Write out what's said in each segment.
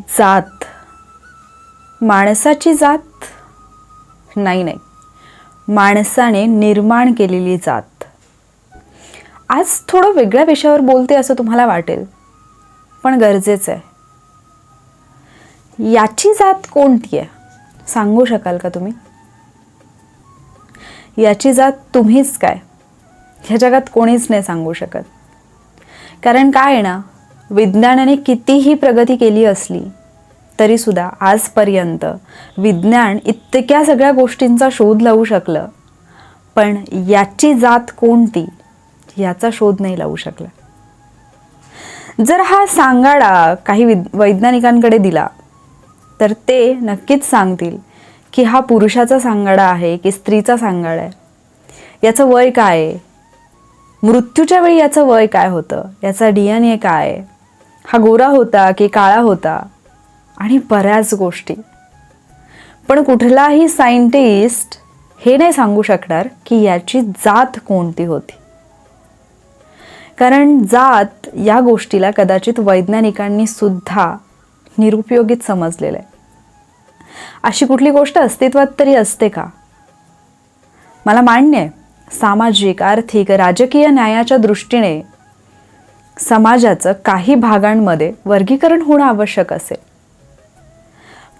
जात. माणसाची जात? नाही नाही. माणसाने निर्माण केलेली जात. आज थोडं वेगळ्या विषयावर बोलते असं तुम्हाला वाटेल पण गरजेचं आहे. याची जात कोणती आहे? सांगू शकाल का तुम्ही? याची जात तुम्हीच काय? ह्या जगात कोणीच नाही सांगू शकत. कारण काय आहे ना विज्ञानाने कितीही प्रगती केली असली तरीसुद्धा आजपर्यंत विज्ञान इतक्या सगळ्या गोष्टींचा शोध लावू शकलं. पण याची जात कोणती याचा शोध नाही लावू शकला. जर हा सांगाडा काही विद वैज्ञानिकांकडे दिला तर ते नक्कीच सांगतील की हा पुरुषाचा सांगाडा आहे की स्त्रीचा सांगाडा आहे. याचं वय काय आहे? मृत्यूच्या वेळी याचं वय काय होतं? याचा डी एन ए काय आहे? हा गोरा होता की काळा होता? आणि बऱ्याच गोष्टी. पण कुठलाही सायंटिस्ट हे नाही सांगू शकणार की याची जात कोणती होती. कारण जात या गोष्टीला कदाचित वैज्ञानिकांनी सुद्धा निरुपयोगीत समजलेलं आहे. अशी कुठली गोष्ट अस्तित्वात तरी असते का? मला मान्य आहे सामाजिक आर्थिक राजकीय न्यायाच्या दृष्टीने समाजाचं काही भागांमध्ये वर्गीकरण होणं आवश्यक असेल.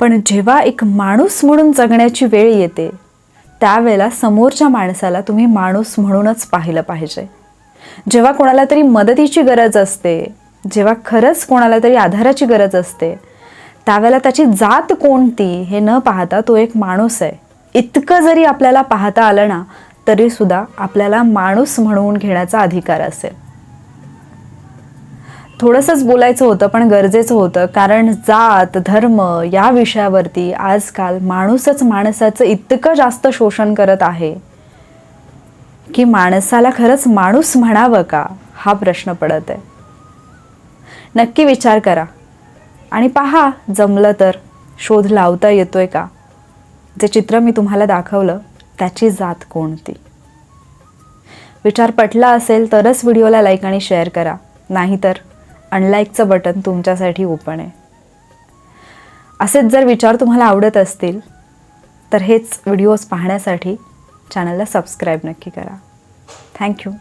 पण जेव्हा एक माणूस म्हणून जगण्याची वेळ येते त्यावेळेला समोरच्या माणसाला तुम्ही माणूस म्हणूनच पाहिलं पाहिजे. जेव्हा कोणाला तरी मदतीची गरज असते जेव्हा खरंच कोणाला तरी आधाराची गरज असते त्यावेळेला त्याची जात कोणती हे न पाहता तो एक माणूस आहे. इतकं जरी आपल्याला पाहता आलं ना तरी सुद्धा आपल्याला माणूस म्हणून घेण्याचा अधिकार असेल. थोडंसंच बोलायचं होतं पण गरजेचं होतं. कारण जात धर्म या विषयावरती आजकाल माणूसच माणसाचं इतकं जास्त शोषण करत आहे की माणसाला खरंच माणूस म्हणावं का? हा प्रश्न पडत आहे. नक्की विचार करा. आणि पहा जमलं तर शोध लावता येतोय का? जे चित्र मी तुम्हाला दाखवलं त्याची जात कोणती? विचार पटला असेल तरच व्हिडिओला लाईक आणि शेअर करा. नाहीतर अनलाईकचं बटन तुमच्यासाठी ओपन आहे. असेच जर विचार तुम्हाला आवडत असतील तर हेच व्हिडिओज पाहण्यासाठी चॅनलला सबस्क्राईब नक्की करा. थँक्यू